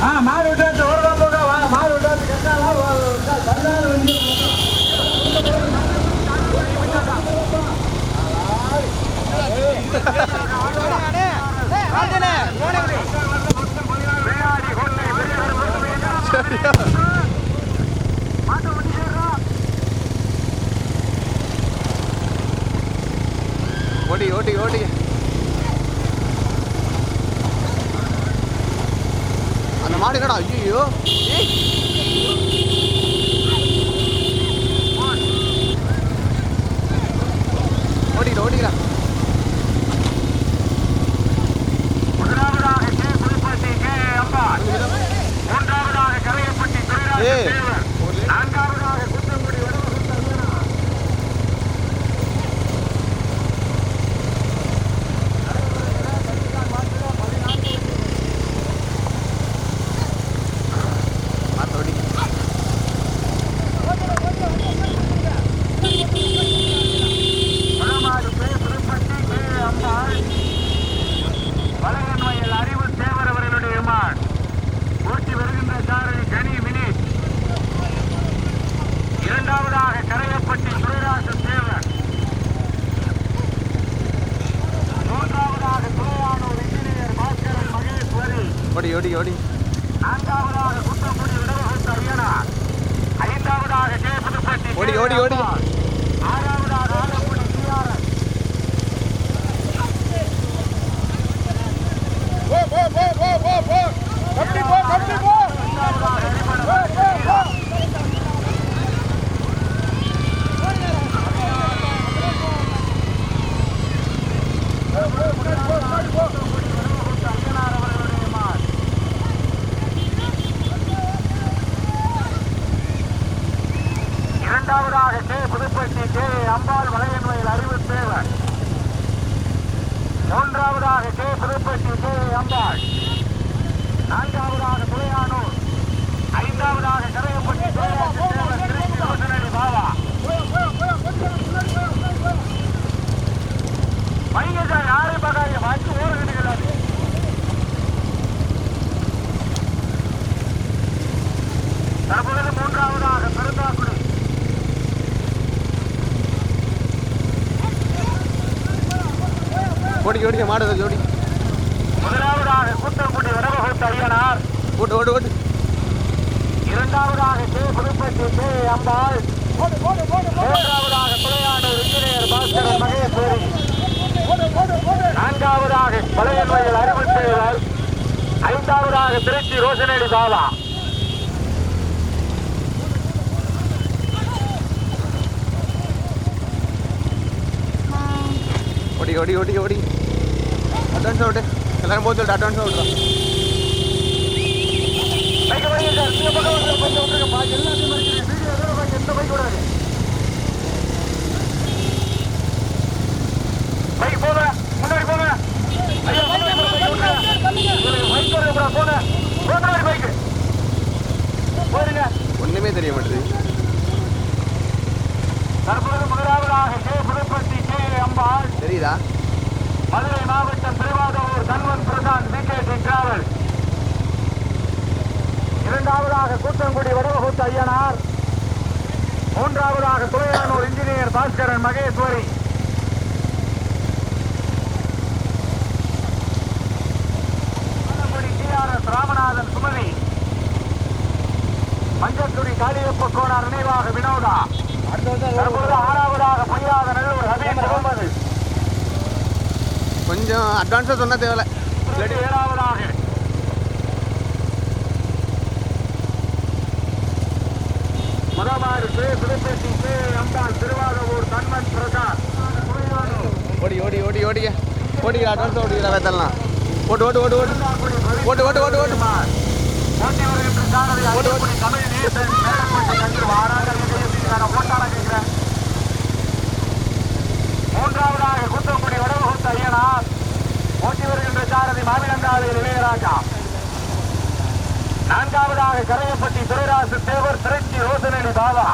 ஆ மாடு விட்டாச்சு ஓடுவா போக வாங்க மாடு விட்டாச்சு கட்டாலாம் வந்து ஓட்டி ஓட்டி ஓட்டி. மாடு கடா ஐயோ ஏய் ஓடி ஓடி. ஓடி ஓடி ஓடி. Go, go, go, go, go. Bombarda. ஓடி மாடு ஓடி முதலாவதாக குற்றக்குடி வடவகுத்த ஐயனார். ஓட்டு ஓட்டு ஓட்டு இரண்டாவதாக கே புதுப்பட்டி கே அம்பாள். மூன்றாவதாக துளையானூர் இன்ஜினியர் பாஸ்கரன் மகேஸ்வரி. நான்காவதாக பழையன்மையில் அறிவுத்தேவர் ஐந்தாவதாக திருச்சி ரோஷனேடி பாபா. ஓடி ஓடி ஓடி ஓடி. அட்வான்ஸ் அவுட்டு எல்லாரும் போக சொல்லிட்டு அட்வான்ஸ் அவுட்றான் பைக் போதா முன்னாடி போங்க. ஐயா முன்னாடி போங்க. போங்க பைக் போயிருங்க. ஒண்ணுமே தெரிய மாட்டேது. தற்போது முதலாவதாக கே புதுப்பட்டி கே அம்பாள் தெரியுதா? மதுரை மாவட்டம் திருவாதூர் தன்வன் பிரசாந்த் பிகேடி டிராவல். இரண்டாவதாக கூத்தங்குடி வடவகுத்து ஐயனார். மூன்றாவதாக துறையானூர் இன்ஜினியர் பாஸ்கரன் மகேஸ்வரி. டிஆர்எஸ் ராமநாதன் சுமதி. மஞ்சத்துறை காளியப்ப கோனார் நினைவாக வினோதா. தற்பொழுது ஆறாவதாக பொய்யாத நல்லூர் ஹபீப் முகமது. கொஞ்சம் அட்வான்ஸாக சொன்னால் இல்லாட்டி ஏழாவதாக முதலாவது கே புதுப்பேட்டி கே அம்பாள் திருவாரூர் தன்மன் பிரசாத் ஓடி ஓடி ஓடி ஓடி ஓடி அட்வான்ஸ் ஓடிக்கிறா வேத்தலாம் ஓட்டு ஓட்டு ஓட்டு ஓட்டு ஓட்டு ஓட்டு ஓட்டு ஓட்டு ஓட்டி ஐயப்படி தமிழ் நேசன் மூன்றாவதாக குத்தக்குடி வடவகுத்த ஐயனார் ஓட்டி வருகின்ற சாரதி மாவிலங்காவில் இளையராஜா. நான்காவதாக கரையப்பட்டி துரைராசு தேவர் திருச்சி ரோசனடி பாபா.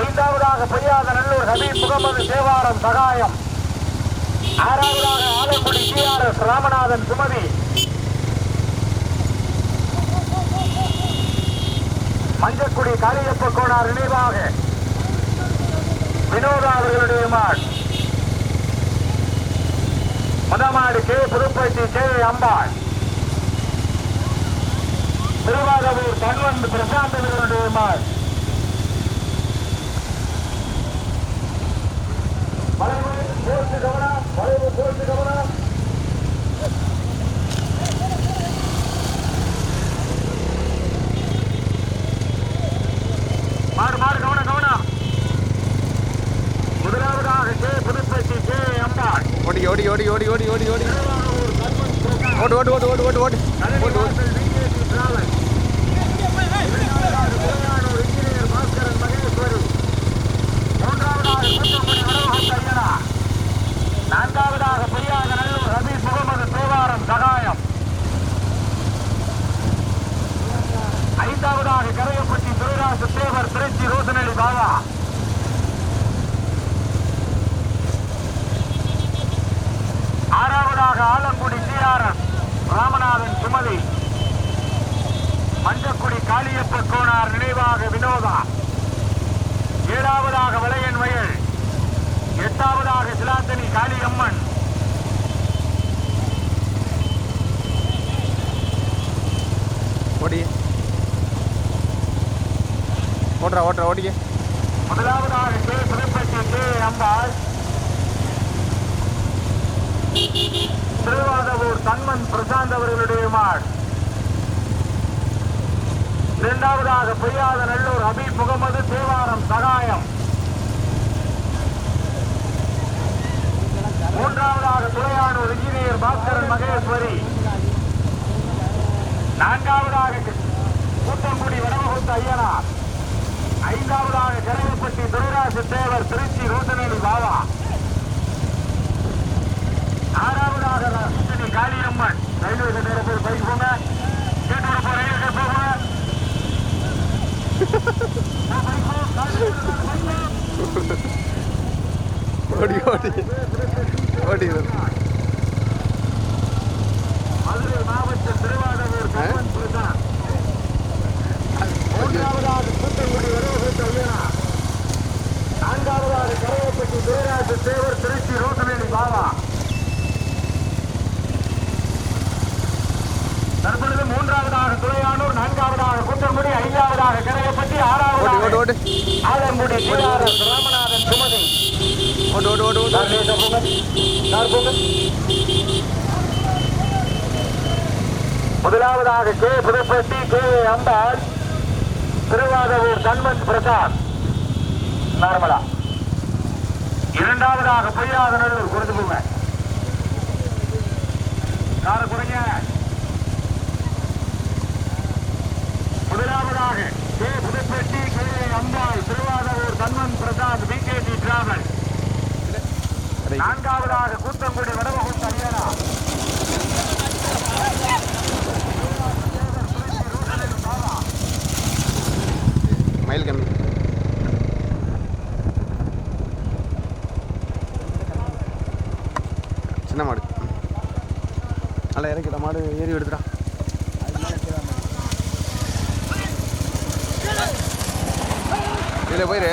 ஐந்தாவதாக பொய்யாத நல்லூர் ஹபீப் முகமது தேவாரம் சகாயம். ஆறாவதாக Alangudi T R S Ramanathan Sumathi. Manjakudi Kaliyappa Konar நினைவாக. வினோதா அவர்களுடைய மாட். முதமாடு கே. புதுப்பட்டி கே. அம்பாள். திருவாரூர் தன்வந்த் பிரசாந்த் அவர்களுடைய மாட் வளைவு போர்த்து கவனம் வளைவு கவனம் கவனம் முதலாவதாக கே புதுப்பட்டி கே அம்பாள் ஓடி ஓடி ஓடி ஓடி ஓடி ஓடி ஓடி. ஓடு ஓடு ஓடு ஓடு ஓடு ஓடு. ஓடு ஓடு. நான்காவதாக நல்லூர் ரபீஸ் முகமது தேவாரம் சகாயம் ஐந்தாவதாக கரையப்பட்டி துரைராசு தேவர் திருச்சி ரோசனடி பாபா. ஆறாவதாக ஆலங்குடி டிஆர்எஸ் ராமநாதன் சுமதி. மஞ்சக்குடி காளியப்ப கோனார் நினைவாக வினோதா. ஏழாவதாக வளையன் வயல். எட்டாவதாக சிலாத்தனி காளியம்மன். ஓடி ஓடுறா ஓடுறா ஓடிய. முதலாவதாக கே. புதுப்பட்டி கே. அம்பாள். திருவாதவூர் தன்மன் பிரசாந்த் அவர்களுடைய மாள் இரண்டாவதாக பொய்யாத நல்லூர் அபீப் முகமது தேவாரம் சகாயம். மூன்றாவதாக துறையானூர் இன்ஜினியர் பாஸ்கரன் மகேஸ்வரி. நான்காவதாக கூட்டங்குடி வடமகுத்த ஐயனார். ஐந்தாவதாக கரையப்பட்டி துரைராசு தேவர் திருச்சி ரோசனேலி பாபு ஆறாவதாக ரசினி காளியம்மன் ரயில்வே கட்டிட போய் பைக் போங்க கேட்டு விட போ ரயில்வே கட்ட போங்க போ, bike போ, காசு கொடுத்து bike போ. ஓடி ஓடி ஓடி மதுரை மாவட்டம் திருவாரூர் கம்பன் பிரசாந்த் மூன்றாவதாக கூட்டங்குடி வரவகுத்த ஐயனா நான்காவதாக கரையப்பட்டி துரைராஜ தேவர் திருச்சி ரோசனேலி பாபா தற்பொழுது மூன்றாவதாக துறையானூர் நான்காவதாக கூட்டங்குடி ஐந்தாவதாக கரையப்பட்டி ஓடி ஓடு ஆறாவதாக ஓடு ஆலங்குடி ராமநாதன் சுமதி ஓடு ஓடு ஓடு போங்க. முதலாவதாக கே. புதுப்பட்டி கே. அம்பாள் திருவாதவூர் தன்வந்த் பிரசாத். நார்மலா. இரண்டாவதாக பொய்யாத நல்லூர் குறைந்து போங்க காரை குறைங்க முதலாவதாக Pudupatti K Ambal Thiruvathur Thanvan Prasad PKD travel நான்காவதாக கூத்தங்குடி வடவகுத்த அரியனா மயில் கம்மி சின்ன மாடு. நல்லா இறக்கிட்ட மாடு ஏறி எடுத்துடா போயிரு போயிரு.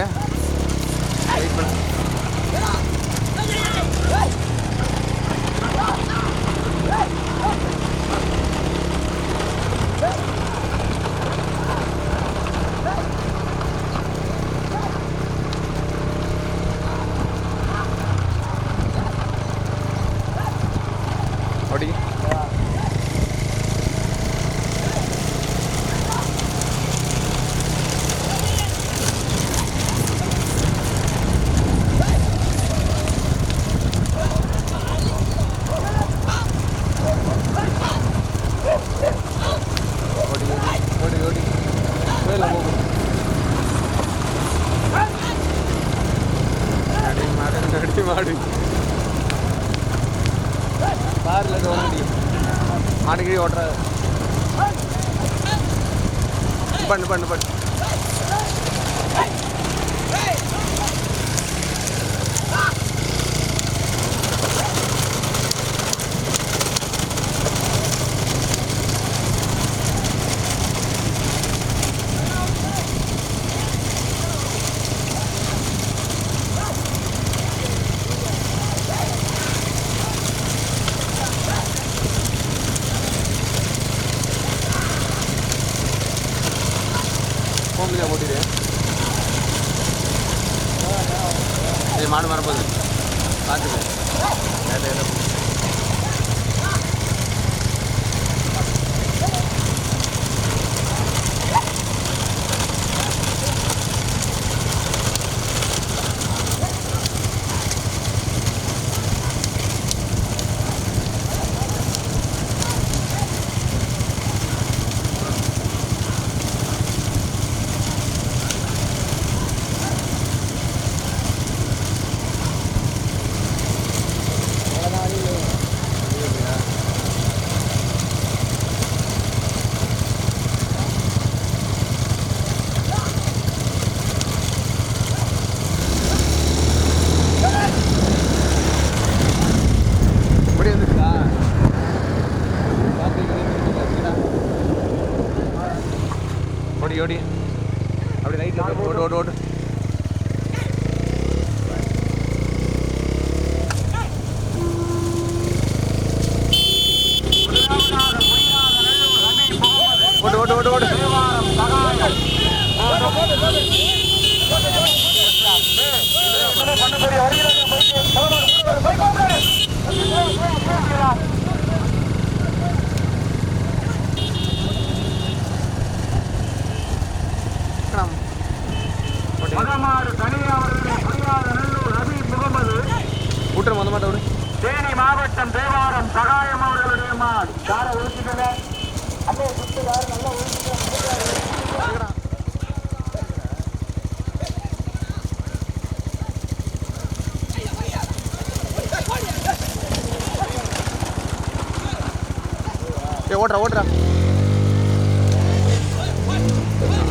ஏ ஓடுறா ஓடுறா.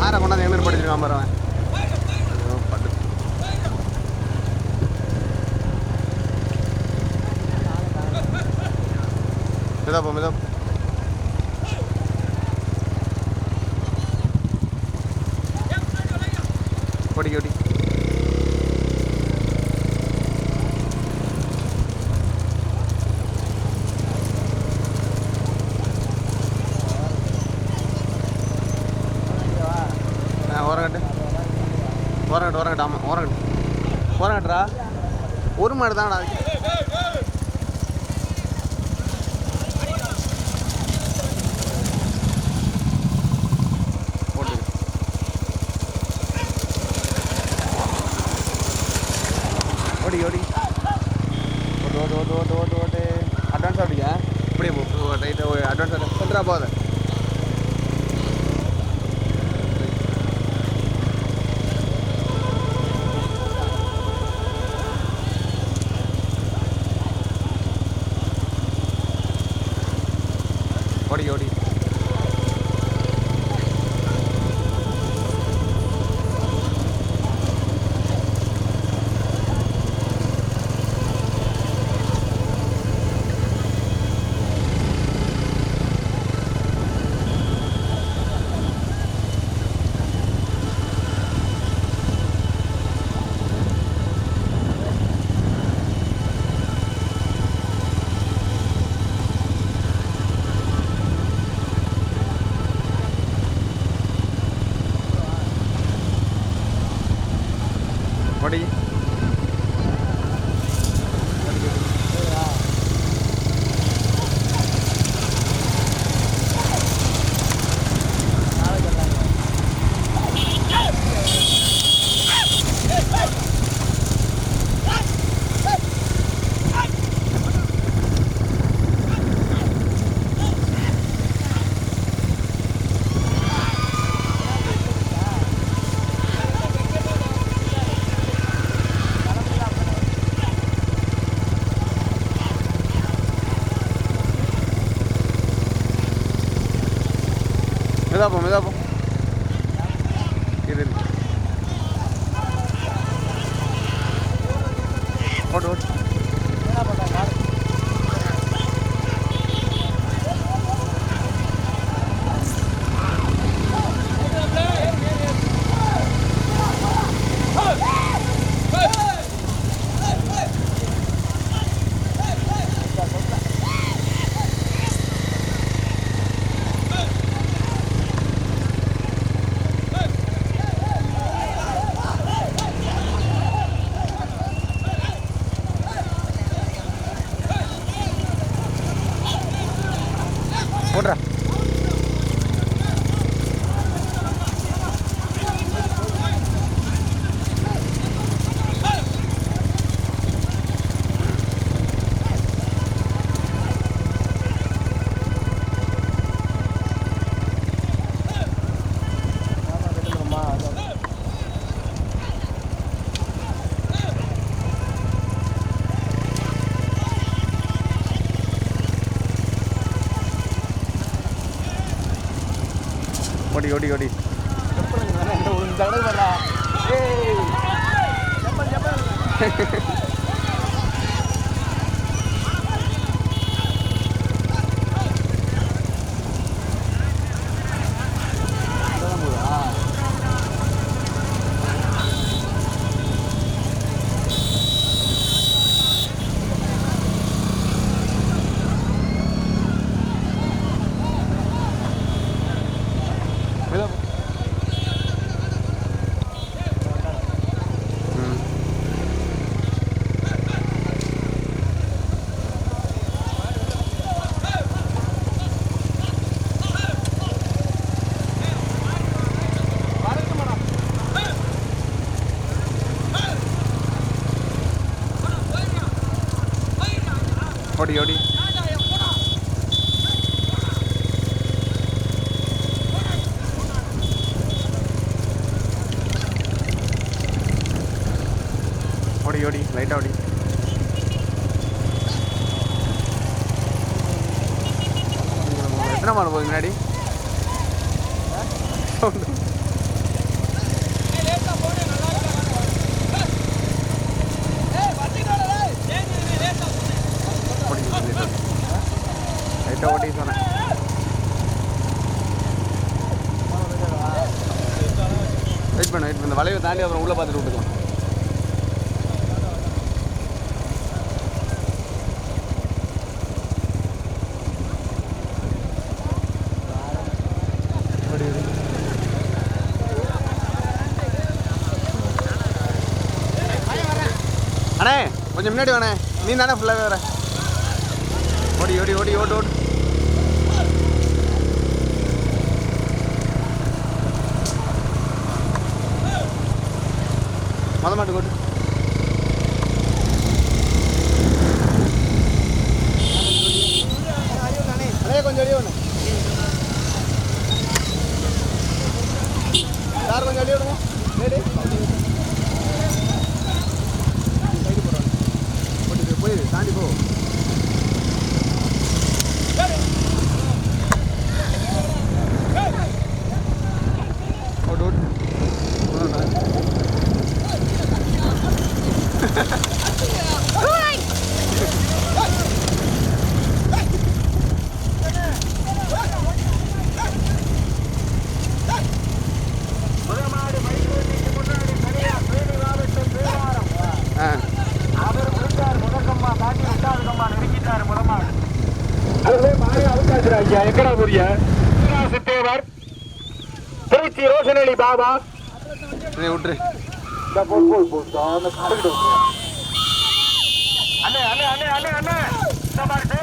ஆரை கொண்டாந்து எங்கே படிச்சிருக்கான் பாருவன் அவன். ஐயோ, பட்டு மிதப்போ மிதப்போ ஓடி ஓடி ஆ ஓரங்கட்டு ஓரங்கட்டு ஓரங்கட்டு ஆமாம் ஓரங்கட்டு ஓரங்கட்டுறா ஒரு மாடு தான்டா ஓடி ஓடி ஓட்டு ஓட்டு ஓட்டு ஓட்டு ஓட்டு ஓட்டு அட்வான்ஸ் அப்படியா இப்படியே போ ரைட்டு அட்வான்ஸ் சொல்கிறா போதே Me da, me da. ஜோடி ஜோடி அப்படி ஓடி லைட்டாக ஓடி. எத்தனை மாடு போகுது முன்னாடி? லைட்டாக ஓட்டி சொன்னேன். வெயிட் பண்ண வெயிட் பண்ண. வளைவை தாண்டி அப்புறம் உள்ளே பார்த்துட்டு அண்ணே கொஞ்சம் முன்னாடி வேணே நீ தானே ஃபுல்லாகவே வர ஓடி ஓடி ஓடி ஓடு ஓடு. மொதல் மாட்டு ஓட்டு சாமி விட்டுரு. அண்ணே அண்ணே அண்ணே அண்ணே அண்ணே.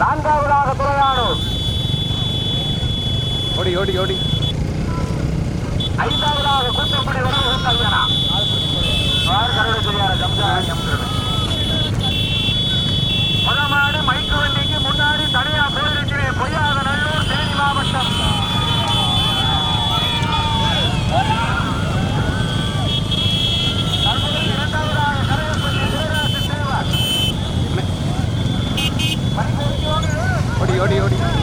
நான்காவதாக துறையானூர். ஓடி ஓடி ஓடி. ஐந்தாவதாக கூட்டப்படை உணவு கல்யாணா முதலாடு மைக்கு வண்டிக்கு முன்னாடி தனியா போயிருக்கிறேன் பொய்யாத ഓടി ഓടി